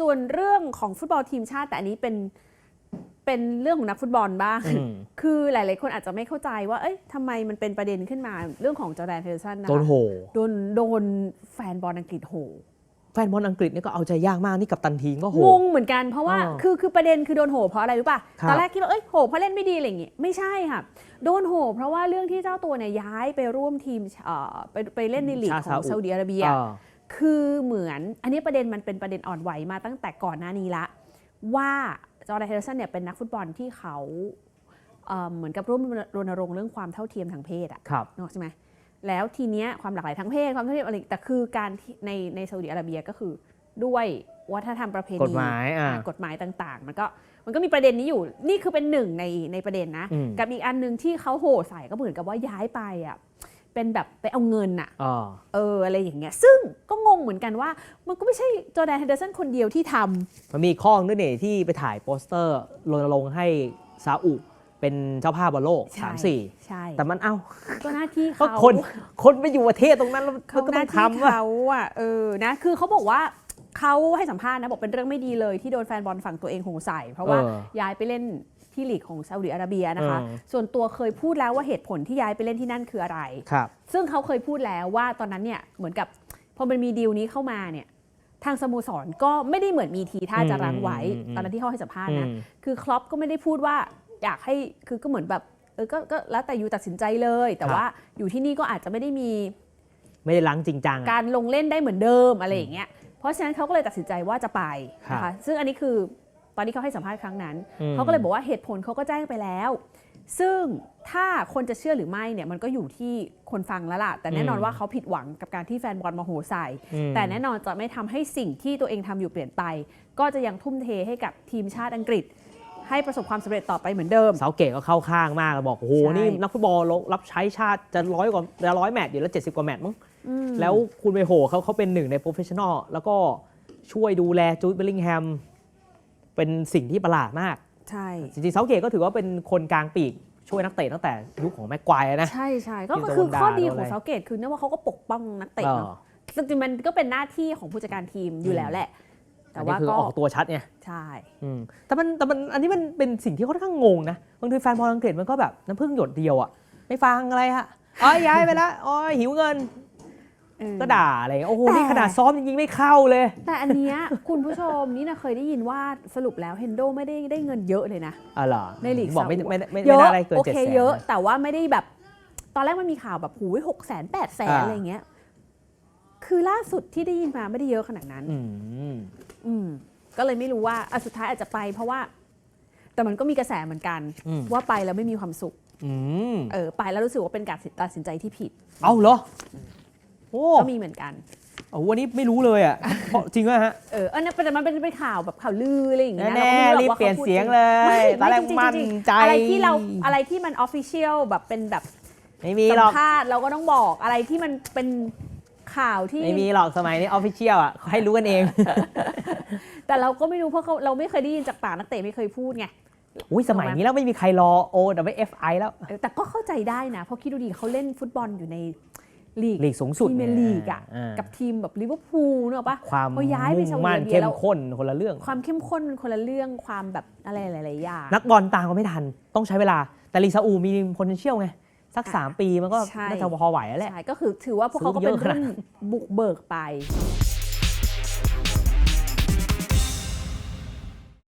ส่วนเรื่องของฟุตบอลทีมชาติแต่อันนี้เป็นเป็นเรื่องของนักฟุตบอลบ้างอืมคือหลาย ๆ คนอาจจะไม่เข้าใจว่า เอ้ยทำไมมันเป็นประเด็นขึ้นมาเรื่องของจอร์แดนเฮเดอร์สันนะโดนคะโหโดนโดนแฟนบอลอังกฤษโห แฟนบอลอังกฤษนี่ก็เอาใจยากมากนี่กับตันทีมก็โหงงเหมือนกันเพราะว่าอ๋อคือคือประเด็นคือโดนโหเพราะอะไรรู้ป่ะครับตอนแรกคิดว่าเอ้ยโหเพราะเล่นไม่ดีอะไรอย่างงี้ไม่ใช่ค่ะ โดนโหเพราะว่าเรื่องที่เจ้าตัวเนี่ยย้ายไปร่วมทีมเอ่อไปไปเล่นในลีกชาติของซาอุซาอุดิอาระเบียอ่า คือเหมือนอันนี้ประเด็นมันเป็นประเด็นอ่อนไหวมาตั้งแต่ก่อนหน้านี้ละ ว่าจอร์แดนเฮเดอร์สันเนี่ยเป็นนักฟุตบอลที่เขาเอ่อเหมือนกับร่วมรณรงค์เรื่องความเท่าเทียมทางเพศอะครับนึกออกใช่ไหมแล้วทีเนี้ยความหลากหลายทางเพศความเท่าเทียมอะไรแต่คือการที่ในในซาอุดิอาระเบียก็คือด้วยวัฒนธรรมประเพณีกฎหมายอ่าอ่ากฎหมายต่าง ๆ มันก็มันก็มีประเด็นนี้อยู่นี่คือเป็นหนึ่งในในประเด็นนะอืมกับอีกอันหนึ่งที่เขาโห่ใส่ก็เหมือนกับว่าย้ายไปอะ เป็นแบบไปเอาเงินอะอ่าเอออะไรอย่างเงี้ยซึ่งก็งงเหมือนกันว่า มันก็ไม่ใช่จอร์แดนเฮนเดอร์สันคนเดียวที่ทำมันมีข้อนึงเนี่ยที่ไปถ่ายโปสเตอร์รณรงค์ให้ซาอุเป็นเจ้าภาพบอลโลกใช่สามสี่ใช่แต่มันเอ้าก็หน้าที่ก็เขาคนคนไปอยู่ประเทศตรงนั้นแล้วมันเขาก็หต้น้าองที่ทำว่าเขาอะเออนะคือเขาบอกว่า เขาให้สัมภาษณ์นะบอกเป็นเรื่องไม่ดีเลยที่โดนแฟนบอลฝั่งตัวเองโหใส่ เพราะว่าเออย้ายไปเล่นที่ลีกของซาอุดิอาระเบียนะคะ เออ ส่วนตัวเคยพูดแล้วว่าเหตุผลที่ย้ายไปเล่นที่นั่นคืออะไร ครับ ซึ่งเขาเคยพูดแล้วว่าตอนนั้นเนี่ยเหมือนกับพอมันมีดีลนี้เข้ามาเนี่ยทางสโมสรก็ไม่ได้เหมือนมีทีท่าจะรั้งไว้ อืมอืมตอนนั้นที่เขาให้สัมภาษณ์อืนะมคือครอปก็ไม่ได้พูดว่าอยากให้คือก็เหมือนแบบเออก็ก็แล้วแต่ยูตัดสินใจเลย แต่ครับว่าอยู่ที่นี่ก็อาจจะไม่ได้มีไม่ได้ล้างจริงจังอะ การลงเล่นได้เหมือนเดิมอะไรอย่างเงี้ยเพ ราะฉะนั้นเขาก็เลยตัดสินใจว่าจะไปนะครัคะบซึ่งอันนี้คือตอนที่เขาให้สัมภาษณ์ครั้งนั้นอืมเขาก็เลยบอกว่าเหตุผลเขาก็แจ้งไปแล้ว ซึ่งถ้าคนจะเชื่อหรือไม่เนี่ยมันก็อยู่ที่คนฟังแล้วล่ะ แต่แน่นอนอืมว่าเขาผิดหวังกับการที่แฟนบอลมาโหใส่อืมแต่แน่นอนจะไม่ทำให้สิ่งที่ตัวเองทำอยู่เปลี่ยนไป ก็จะยังทุ่มเทให้กับทีมชาติอังกฤษ ให้ประสบความสำเร็จต่อไปเหมือนเดิม เสาเกตก็เข้าข้างมากบอกโอ้โหใช่ นี่นักฟุตบอลรับใช้ชาติจะร้อยกว่าจะร้อยแมตช์อยู่แล้วเจ็ดสิบกว่าแมตช์มั้งอืมแล้วคุณไปโหเขาเขาเป็นหนึ่งในโปรเฟชชั่นอลแล้วก็ช่วยดูแลจูดเบลลิงแฮมเป็นสิ่งที่ประหลาดมาก ใช่ จริงๆเซาเกตก็ถือว่าเป็นคนกลางปีก ช่วยนักเตะตั้งแต่ยุคของแม็กควายนะ ใช่ใช่ก็ที่โดนคือข้อดีด่าของโดนอะไรเซาเกตคือเนื่องว่าเขาก็ปกป้องนักเตะเอเนออะจริงๆมันก็เป็นหน้าที่ของผู้จัดการทีมอยู่แล้วแหละ แต่อันว่านี้คือก็ออกตัวชัดไงใช่อืมแต่มันแต่มันอันนี้มันเป็นสิ่งที่ค่อนข้างงงนะบางทีแฟนบอลอังกฤษมันก็แบบน้ำพึ่งหยดเดียวอะไม่ฟังอะไรฮะอ๋อย้ายไปแล้วอ๋อหิวเงินเออก็ด่าอะไรโอ้โหแต่นี่ขนาดซ้อมยังยิงไม่เข้าเลย แต่อันเนี้ยคุณผู้ชมนี่นะเคยได้ยินว่าสรุปแล้วเฮนโดไม่ได้ได้เงินเยอะเลยนะอ๋อเหรอในลีกบอกไม่ซาอุไม่ไม่เยไม่อะได้อะไรเกินโอเจ็ดเคแสนเยอะแต่ว่าไม่ได้แบบ ตอนแรกมันมีข่าวแบบหูหกแสนแปดแสนอ่าอะไรอย่างเงี้ย คือล่าสุดที่ได้ยินมาไม่ได้เยอะขนาดนั้น อืมอืมก็เลยไม่รู้ว่าอะสุดท้ายอาจจะไป เพราะว่า แต่มันก็มีกระแสเหมือนกัน อืม ว่าไปแล้วไม่มีความสุข อืมเออ ไปแล้วรู้สึกว่าเป็นการตัดสินใจที่ผิด เอาเหรอโอ้ก็มีเหมือนกันโอ้วันนี้ไม่รู้เลยอะเพราะจริงไหมฮะ เอออันนั้นแต่มันเป็นเป็นข่าวแบบข่าวลืออะไรอย่างเงี้ยแน่เราก็ไม่ๆรีรู้หบอกว่าเปลี่ยนขาพูดเสียงจริเลยไม่ตอนแรกไม่จริงๆมั่นจริงใจอะไรที่เราอะไรที่มันออฟฟิเชียลแบบเป็นแบบไม่มีสัหรมอกภาษณ์เราก็ต้องบอกอะไรที่มันเป็น ข่าวที่ ไม่มีหรอกสมัยนี้ออฟฟิเชียลอะเขาให้รู้กันเอง แต่เราก็ไม่รู้เพราะเขาเราไม่เคยได้ยินจากปากนักเตะไม่เคยพูดไง อุ้ยสมัยนี้แล้วไม่มีใครรอโอแต่ไม่ FI แล้ว เออแต่ก็เข้าใจได้นะ เพราะคิดดูดีเขาเล่นฟุตบอลอยู่ในลีกลีกสูงสุดพรีเมียร์ลีกอะากับทีมแบบลิเวอร์พูลเนกอะปะ ความพอย้ายไปมุ่งซาอุดิมั่นอาระเบียเข้มแล้ว ข้นคนละเรื่อง ความเข้มข้นมันคนละเรื่องความแบบอะไรหลายๆอย่างนักบอลตามก็ไม่ทัน ต้องใช้เวลาแต่ลีกซาอูมี potential ไง สักอะ3ปีมันก็ใช่น่าจะพอไหวแล้วแหละ ใช่ก็คือถือว่าพวกเขาก็เป็นซื้อเยอะขนารุ่ดนบุกเบิกไป